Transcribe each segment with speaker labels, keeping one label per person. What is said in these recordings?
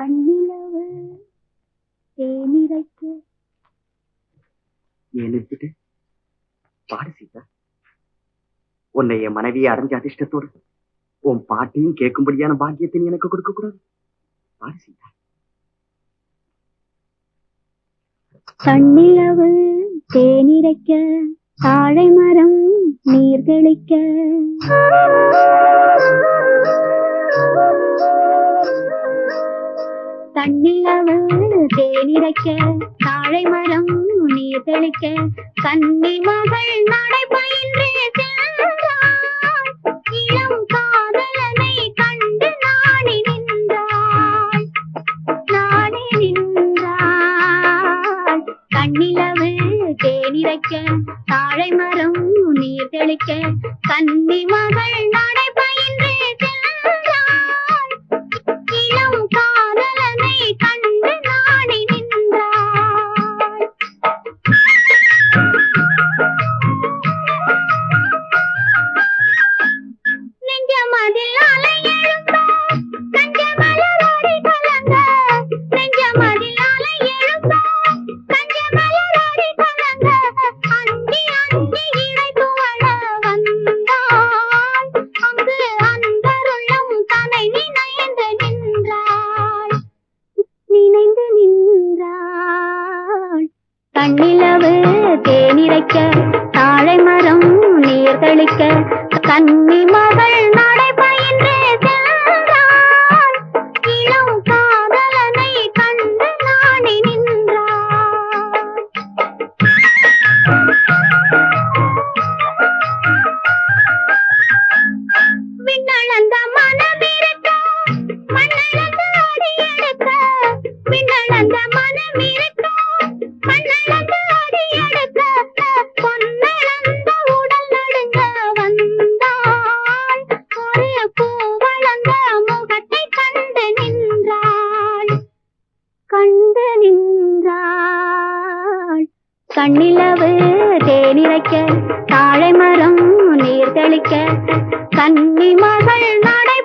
Speaker 1: கண்ணிலவு தேனிரைக்க
Speaker 2: ஏன் நிறுத்திட்டு? பாடு சீதா. உன்னை என் மனைவியை அடைஞ்ச அதிர்ஷ்டத்தோடு உன் பாட்டையும் கேட்கும்படியான பாக்கியத்தை எனக்கு கொடுக்க கூடாது. பாடு சீதா.
Speaker 1: கண்ணிலவு தேனிரைக்க தாழை மரம் நீர் தெளிக்க தண்ணிலவு தேனிரைக்க தாழை மரம் நீர் தெளிக்க கன்னி மகள் நடை பயின்றே இளம் காதலனை கண்டு நாடி நின்றாள் நாடி நின்றாள். கண்ணிலவு தேனிரைக்க தாழை மரம் நீர் தெளிக்க கன்னி மகள் நடை கண்ணிலவு தேனிரைக்க தாழை மரம் நீர் தெளிக்க கன்னி வந்து நின்றாள் கண்ணிலவு தேனிரைக்க தாழை மரம் நீர் தெளிக்க கன்னி மகள் நடை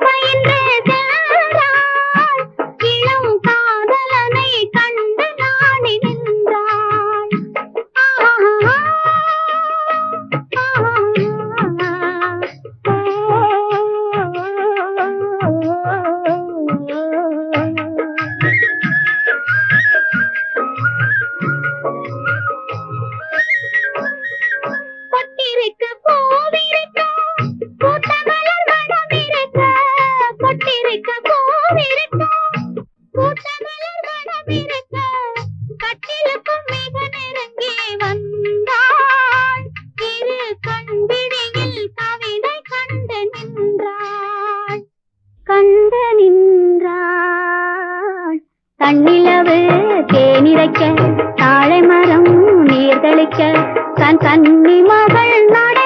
Speaker 1: கண்ணிலவு தேனிரைக்க தாழை மரம் நீர் தெளிக்க கண் கன்னி மகள் நடை